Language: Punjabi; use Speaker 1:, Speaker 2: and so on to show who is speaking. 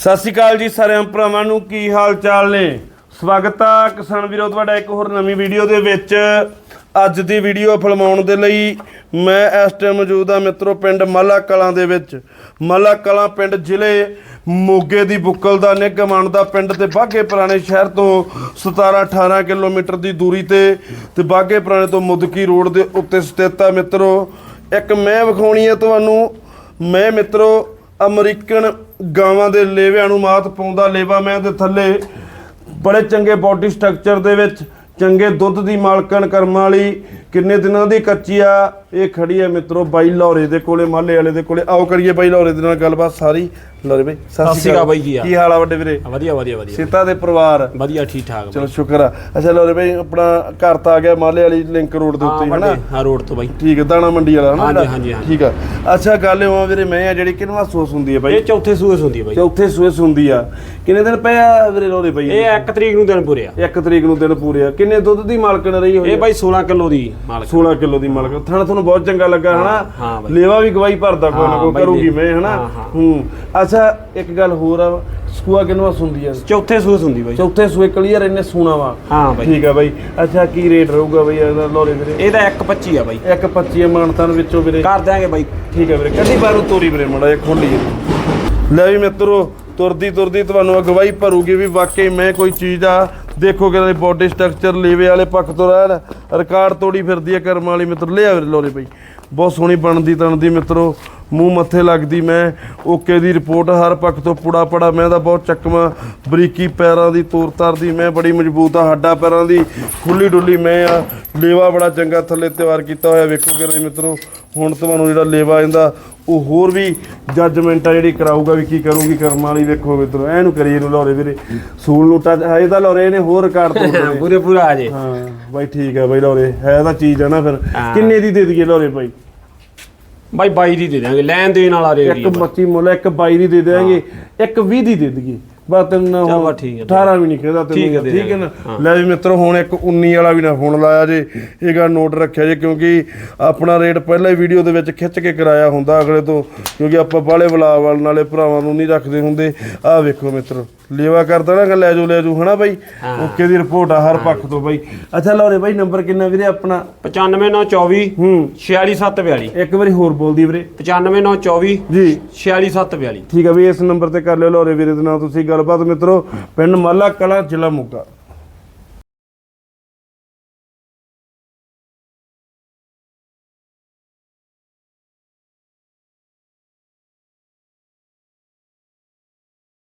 Speaker 1: ਸਤਿ ਸ਼੍ਰੀ ਅਕਾਲ ਜੀ ਸਾਰਿਆਂ ਭਰਾਵਾਂ ਨੂੰ, ਕੀ ਹਾਲ ਚਾਲ ਨੇ? ਸਵਾਗਤ ਆ ਕਿਸਾਨ ਵੀਰੋ, ਤੁਹਾਡਾ ਇੱਕ ਹੋਰ ਨਵੀਂ ਵੀਡੀਓ ਦੇ ਵਿੱਚ। ਅੱਜ ਦੀ ਵੀਡੀਓ ਫਿਲਮਾਉਣ ਦੇ ਲਈ ਮੈਂ ਇਸ ਟਾਈਮ ਮੌਜੂਦ ਆ ਮਿੱਤਰੋ, ਪਿੰਡ ਮਾਲਾ ਕਲਾਂ ਦੇ ਵਿੱਚ। ਮਾਲਾ ਕਲਾਂ ਪਿੰਡ ਜ਼ਿਲ੍ਹੇ ਮੋਗੇ ਦੀ ਬੁੱਕਲ ਦਾ ਨਿਗਮਾਨ ਦਾ ਪਿੰਡ ਤੇ ਬਾਗੇ ਪੁਰਾਣੇ ਸ਼ਹਿਰ ਤੋਂ 17 18 ਕਿਲੋਮੀਟਰ ਦੀ ਦੂਰੀ ਤੇ ਤੇ ਬਾਗੇ ਪੁਰਾਣੇ ਤੋਂ ਮੁਦਕੀ ਰੋਡ ਦੇ ਉੱਤੇ ਸਥਿਤ ਆ ਮਿੱਤਰੋ। ਇੱਕ ਮੈਂ ਵਿਖਾਉਣੀ ਹੈ ਤੁਹਾਨੂੰ। ਮੈਂ ਮਿੱਤਰੋ ਅਮਰੀਕਨ ਗਾਵਾਂ ਦੇ ਲੇਵਿਆਂ ਨੂੰ ਮਾਤ ਪਾਉਂਦਾ ਲੇਵਾ ਮੈਂ ਦੇ ਥੱਲੇ। ਬੜੇ ਚੰਗੇ ਬਾਡੀ ਸਟਰਕਚਰ ਦੇ ਵਿੱਚ, ਚੰਗੇ ਦੁੱਧ ਦੀ ਮਾਲਕਣ ਕਰਮ ਵਾਲੀ ਕਿੰਨੇ ਦਿਨਾਂ ਦੀ ਕੱਚੀ ਆ? ਇਹ ਖੜੀ ਹੈ ਮਿੱਤਰੋ ਬਾਈ ਲਾਹੌਰੇ ਦੇ ਕੋਲੇ ਮਾਲੇ ਵਾਲੇ ਦੇ ਕੋਲੇ। ਆਓ ਕਰੀਏ ਬਾਈ ਲਾਹੌਰੇ ਦੇ ਨਾਲ ਗੱਲਬਾਤ ਸਾਰੀ। ਲਾਹੌਰੇ ਬਾਈ
Speaker 2: ਸਤਿ ਸ਼੍ਰੀ ਅਕਾਲ ਬਾਈ ਜੀ।
Speaker 1: ਕੀ ਹਾਲ ਆ ਵੱਡੇ ਵੀਰੇ?
Speaker 2: ਵਧੀਆ ਵਧੀਆ ਵਧੀਆ।
Speaker 1: ਸੀਤਾ ਦੇ ਪਰਿਵਾਰ?
Speaker 2: ਵਧੀਆ ਠੀਕ ਠਾਕ
Speaker 1: ਚਲੋ ਸ਼ੁਕਰ ਆ। ਅੱਛਾ ਲਾਹੌਰੇ ਬਾਈ ਆਪਣਾ ਘਰ ਤਾਂ ਆ ਗਿਆ ਮਾਲੇ ਵਾਲੀ ਲਿੰਕ ਰੋਡ ਦੇ ਉੱਤੇ ਹਨਾ?
Speaker 2: ਹਾਂ ਰੋਡ ਤੋਂ ਬਾਈ।
Speaker 1: ਠੀਕ ਹੈ ਦਾਣਾ ਮੰਡੀ ਵਾਲਾ ਹਨਾ?
Speaker 2: ਹਾਂਜੀ? ਹਾਂਜੀ।
Speaker 1: ਠੀਕ ਆ। ਅੱਛਾ ਗੱਲ ਇਹ ਆ ਵੀਰੇ ਮੈਂ ਆ ਜਿਹੜੀ ਕਿੰਨਵਾ ਸੋਸ ਹੁੰਦੀ ਹੈ ਬਾਈ?
Speaker 2: ਇਹ ਚੌਥੇ ਸੂਏ ਹੁੰਦੀ ਹੈ ਬਾਈ।
Speaker 1: ਚੌਥੇ ਸੂਸ ਹੁੰਦੀ ਆ। ਕਿੰਨੇ ਦਿਨ ਪਏ ਆ ਵੀਰੇ ਲੋਰੇ ਬਾਈ?
Speaker 2: ਇਹ 1 ਤਰੀਕ ਨੂੰ ਦਿਨ ਪੂਰੇ ਆ।
Speaker 1: ਇੱਕ ਤਰੀਕ ਨੂੰ ਦਿਨ ਪੂਰੇ ਆ। ਕਿੰਨੇ ਦੁੱਧ ਦੀ ਮਾਲਕਣ ਰਹੀ ਹੋਈ
Speaker 2: ਇਹ ਬਾਈ 16 ਕਿਲੋ ਦੀ। ਮਾਲਕ
Speaker 1: 16 ਕਿਲੋ ਦੀ ਮਾਲਕ। ਥਣ ਤੁਹਾਨੂੰ ਬਹੁਤ ਚੰਗਾ ਲੱਗਾ ਹਨਾ। ਲੇਵਾ ਵੀ ਗਵਾਈ ਭਰਦਾ ਕੋਈ ਨਾ ਕੋਈ ਕਰੂਗੀ। ਮੈਂ ਹਨਾ?
Speaker 2: ਹਾਂ,
Speaker 1: ਅੱਛਾ ਇੱਕ ਗੱਲ ਹੋਰ ਆ ਸਕੂਆ ਕਿੰਨਵਾ ਸੁੰਦੀ ਆ?
Speaker 2: ਚੌਥੇ ਸੂਏ ਹੁੰਦੀ ਬਾਈ।
Speaker 1: ਚੌਥੇ ਸੂਏ ਕਲੀਅਰ ਇਹਨੇ ਸੂਣਾ ਵਾ।
Speaker 2: ਹਾਂ ਬਾਈ।
Speaker 1: ਠੀਕ ਆ ਬਾਈ। ਅੱਛਾ ਕੀ ਰੇਟ ਰਹੂਗਾ ਬਾਈ ਇਹਦਾ ਲੋਰੇ ਵੀਰੇ?
Speaker 2: ਇਹਦਾ 1.25 ਆ ਬਾਈ।
Speaker 1: ਇੱਕ 25 ਮਾਨਤਾਨ ਵਿੱਚੋਂ ਵੀਰੇ।
Speaker 2: ਕਰ ਦਿਆਂਗੇ ਬਾਈ।
Speaker 1: ਠੀਕ ਹੈ ਵੀਰੇ ਕੱਢੀ ਬਾਹਰੋਂ ਤੋਰੀ ਵੀਰੇ ਮੜਾ ਇਹ ਖੋਲੀ। ਲੈ ਵੀ ਮਿੱਤਰੋ ਤੁਰਦੀ ਤੁਰਦੀ ਤੁਹਾਨੂੰ ਅਗਵਾਈ ਭਰੂਗੀ ਵੀ ਵਾਕਈ ਮੈਂ ਕੋਈ ਚੀਜ਼ ਆ। ਦੇਖੋ ਕਿ ਬੋਡੀ ਸਟਰਕਚਰ ਲੇਵੇ ਵਾਲੇ ਪੱਖ ਤੋਂ ਰਹਿਣ, ਰਿਕਾਰਡ ਤੋੜੀ ਫਿਰਦੀ ਹੈ ਕਰਮ ਵਾਲੀ ਮਿੱਤਰ। ਲਿਆ ਵੀਰੇ ਲੋਰੇ ਬਈ। ਬਹੁਤ ਸੋਹਣੀ ਬਣਦੀ, ਤਣਦੀ ਮਿੱਤਰੋ। ਮੂੰਹ ਮੱਥੇ ਲੱਗਦੀ ਮੈਂ। ਓਕੇ ਦੀ ਰਿਪੋਰਟ ਹਰ ਪੱਖ ਤੋਂ ਪੁੜਾ ਪੜਾ। ਮੈਂ ਤਾਂ ਬਹੁਤ ਚੱਕਵਾਂ। ਬਰੀਕੀ ਪੈਰਾਂ ਦੀ, ਤੋਰ ਤਾਰ ਦੀ। ਮੈਂ ਬੜੀ ਮਜ਼ਬੂਤ ਆ, ਹੱਡਾ ਪੈਰਾਂ ਦੀ। ਖੁੱਲੀ ਡੁੱਲੀ ਮੈਂ ਆ। ਲੇਵਾ ਬੜਾ ਚੰਗਾ ਥੱਲੇ ਤਿਆਰ ਕੀਤਾ ਹੋਇਆ। ਵੇਖੋ ਕਿ ਮਿੱਤਰੋ। ਹੁਣ ਤੁਹਾਨੂੰ ਜਿਹੜਾ ਲੇਵਾ ਇਹਦਾ ਉਹ ਹੋਰ ਵੀ ਜੱਜਮੈਂਟ ਆ ਜਿਹੜੀ ਕਰਾਊਗਾ ਵੀ ਕੀ ਕਰੂਗੀ ਕਰਮ ਵਾਲੀ ਵੇਖੋ ਮਿੱਤਰੋ ਐਨੂੰ ਕਰੀਏ ਨੂੰ ਲਾਉਰੇ ਵੀਰੇ। ਸੂਲ ਨੂੰ ਟੱਚ ਹੈ ਤਾਂ ਲਾਉਰੇ ਨੇ ਹੋਰ ਰਿਕਾਰਡ ਤੋੜ ਦੇਣੇ
Speaker 2: ਪੂਰੇ ਪੂਰਾ ਆ ਜੇ।
Speaker 1: ਹਾਂ ਬਾਈ ਠੀਕ ਹੈ ਬਾਈ ਲਾਉਰੇ ਹੈ ਤਾਂ ਚੀਜ਼ ਆ ਨਾ ਫਿਰ। ਕਿੰਨੇ ਦੀ ਦੇ ਦਈਏ ਲਾਉਰੇ ਬਾਈ?
Speaker 2: ਬਾਈ 22 ਦੀ ਦੇ ਦਿਆਂਗੇ ਲੈਣ ਦੇਣ ਵਾਲਾ ਰੇਟ
Speaker 1: ਇੱਕ
Speaker 2: ਆ
Speaker 1: 25 ਮੁੱਲ ਇੱਕ 22 ਦੀ ਦੇ ਦੇਾਂਗੇ ਇੱਕ 20 ਦੀ ਦੇ ਦਈਏ। ਬਸ ਤੈਨੂੰ
Speaker 2: ਚੱਲ ਠੀਕ ਹੈ।
Speaker 1: 18 ਵੀ ਨਹੀਂ ਕਹਿੰਦਾ ਤੈਨੂੰ
Speaker 2: ਠੀਕ ਹੈ,
Speaker 1: ਨਾ। ਲੈ ਵੀ ਮਿੱਤਰੋ ਹੁਣ ਇੱਕ 19 ਵਾਲਾ ਵੀ ਨਾ ਫੋਨ ਲਾਇਆ ਜੇ। ਇਹ ਗੱਲ ਨੋਟ ਰੱਖਿਆ ਜੇ ਕਿਉਂਕਿ ਆਪਣਾ ਰੇਟ ਪਹਿਲਾਂ ਹੀ ਵੀਡੀਓ ਦੇ ਵਿੱਚ ਖਿੱਚ ਕੇ ਕਰਾਇਆ ਹੁੰਦਾ ਅਗਲੇ ਤੋਂ ਕਿਉਂਕਿ ਆਪਾਂ ਬਾਹਲੇ ਬਲਾਵਲ ਨਾਲੇ ਭਰਾਵਾਂ ਨੂੰ ਨਹੀਂ ਰੱਖਦੇ ਹੁੰਦੇ। ਆਹ ਵੇਖੋ ਮਿੱਤਰੋ ਲੇਵਾ ਕਰਦਾ ਨਾ ਲੈ ਜਾਓ ਲੈ ਜਾਓ ਹਨਾ ਬਾਈ? ਓਕੇ ਦੀ ਰਿਪੋਰਟ ਆ ਹਰ ਪੱਖ ਤੋਂ ਬਾਈ। ਅੱਛਾ ਲਓ ਰੇ ਬਾਈ ਨੰਬਰ ਕਿੰਨਾ ਵੀਰੇ ਆਪਣਾ?
Speaker 2: 95924
Speaker 1: ਹੂੰ।
Speaker 2: 46742
Speaker 1: ਇੱਕ ਵਾਰੀ ਹੋਰ ਬੋਲਦੀ ਵੀਰੇ।
Speaker 2: 95924
Speaker 1: ਜੀ।
Speaker 2: 46742
Speaker 1: ਠੀਕ ਹੈ ਵੀ ਇਸ ਨੰਬਰ ਤੇ ਕਰ ਲਿਓ ਲੋਰੇ ਵੀਰੇ ਦੇ ਨਾਲ ਤੁਸੀਂ ਗੱਲਬਾਤ ਮਿੱਤਰੋ। ਪਿੰਡ ਮਾਲਾ ਕਲਾ ਜ਼ਿਲ੍ਹਾ ਮੋਗਾ।